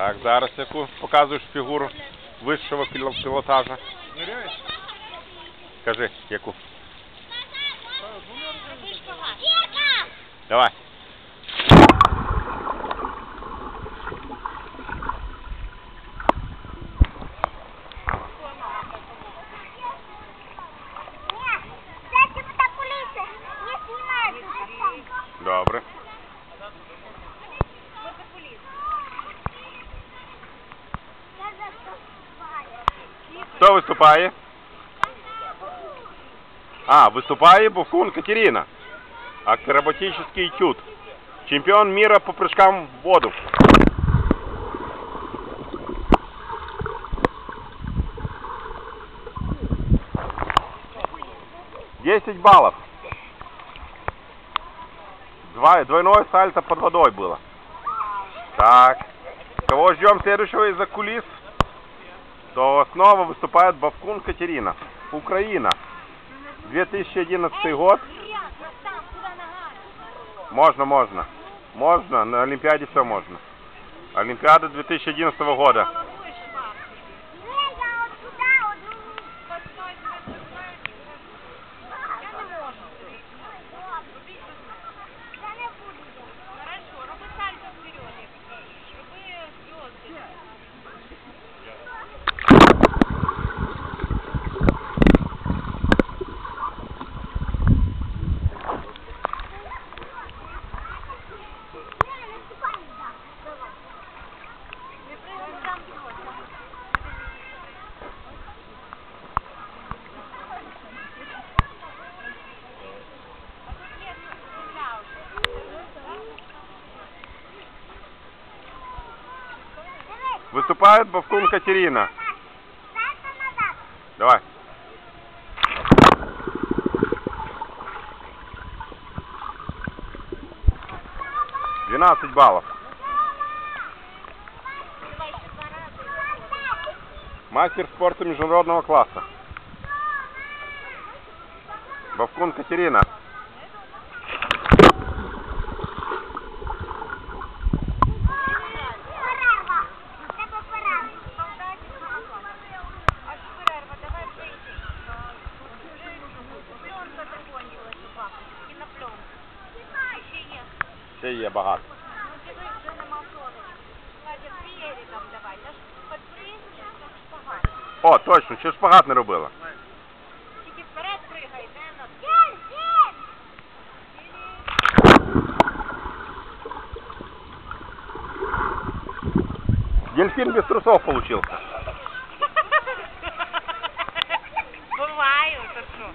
Так, зараз яку показуєш фігуру вищого пілотажа. Ниряєш? Кажи, яку. Давай. Добре. Виступає? А, выступає Бовкун Катерина. Акробатический этюд. Чемпион мира по прыжкам в воду. Десять баллов. Два, двойное сальто под водой было. Так. Кого ждем следующего из-за кулис? То снова выступает Бавкун Катерина. Украина. 2011 год. Можно, можно. Можно, на Олимпиаде все можно. Олимпиада 2011 года. Выступает Бавкун Катерина. Давай. Двенадцать баллов. Мастер спорта международного класса. Бавкун Катерина. підпригнеш, як шпагат. О, точно, ще шпагат не робила. Тільки вперед пригай, не на Дін, дін. Дельфин без трусов получился. Буваю, то що?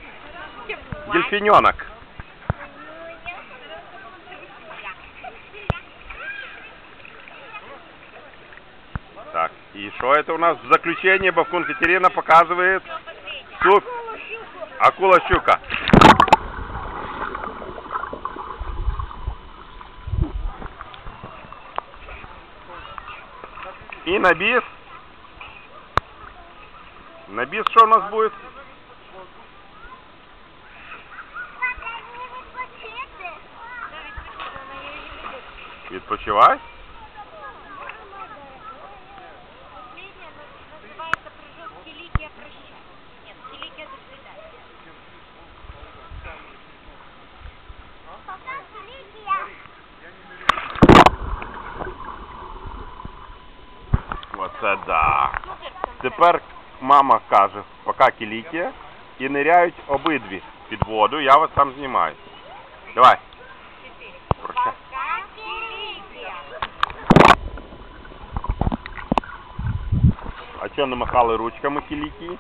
Тільки буває. Дельфиненок. И что это у нас в заключение? Бавкун Катерина показывает суп. Акула щука. И на бис. На бис что у нас будет? Відпочивай. Оце да. Тепер мама каже, поки кілікія, і ниряють обидві під воду, я вас там знімаю. Давай. А чого не махали ручками кілікії?